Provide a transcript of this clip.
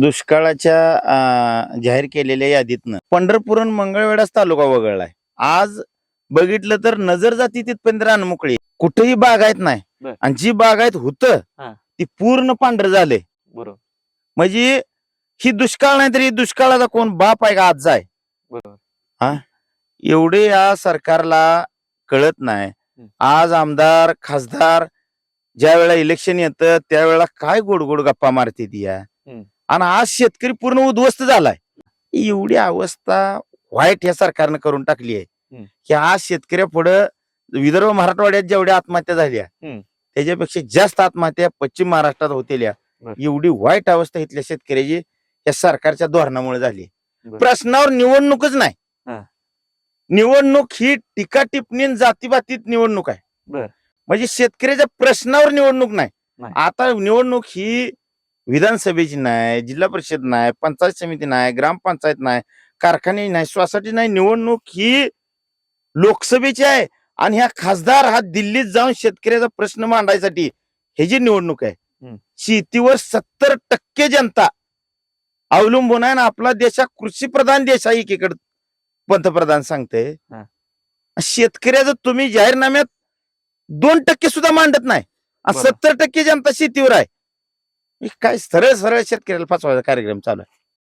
दुष्काळाच्या जाहीर केलेल्या यादीतनं. पंढरपूर मंगळवेढाच तालुका वगळलाय. आज बघितलं तर नजर जाती तिथपर्यंत रानमोकळी. कुठेही बागायत नाही. आणि जी बागायत होत हा. ती पूर्ण पांढर झाले बरोबर. म्हणजे ही दुष्काळ नाही तरी दुष्काळाचा कोण बाप आहे का आज आहे? बरोबर. एवढे या सरकारला कळत नाही. आज आमदार खासदार ज्या वेळेला इलेक्शन येतं त्यावेळेला काय गोड गोड गप्पा मारते ती या. आणि आज शेतकरी पूर्ण उद्ध्वस्त झालाय एवढी अवस्था वाईट या सरकारनं करून टाकली आहे. की आज शेतकऱ्या पुढं विदर्भ मराठवाड्यात जेवढ्या आत्महत्या झाल्या. त्याच्यापेक्षा जास्त आत्महत्या पश्चिम महाराष्ट्रात होतेल्या. एवढी वाईट अवस्था इथल्या शेतकऱ्याची या सरकारच्या धोरणामुळे झाली. प्रश्नावर निवडणूकच नाही. निवडणूक ही टीका टिप्पणी आणि जातीबातीत निवडणूक आहे. म्हणजे शेतकऱ्याच्या प्रश्नावर निवडणूक नाही. आता निवडणूक ही विधानसभेची नाही जिल्हा परिषद नाही पंचायत समिती नाही ग्रामपंचायत नाही कारखाने नाही सोसायटी नाही निवडणूक ही लोकसभेची आहे आणि ह्या खासदार हा दिल्लीत जाऊन शेतकऱ्याचा प्रश्न मांडायसाठी हे जी निवडणूक आहे. शेतीवर सत्तर टक्के जनता अवलंबून आहे ना आपला देश हा कृषी प्रधान देश आहे एकीकडे पंतप्रधान सांगते. शेतकऱ्याचं तुम्ही जाहीरनाम्यात दोन टक्के सुद्धा मांडत नाही. सत्तर टक्के जनता शेतीवर आहे काय सरळ सरळ शेतकऱ्याला फसवायचा कार्यक्रम चालू आहे.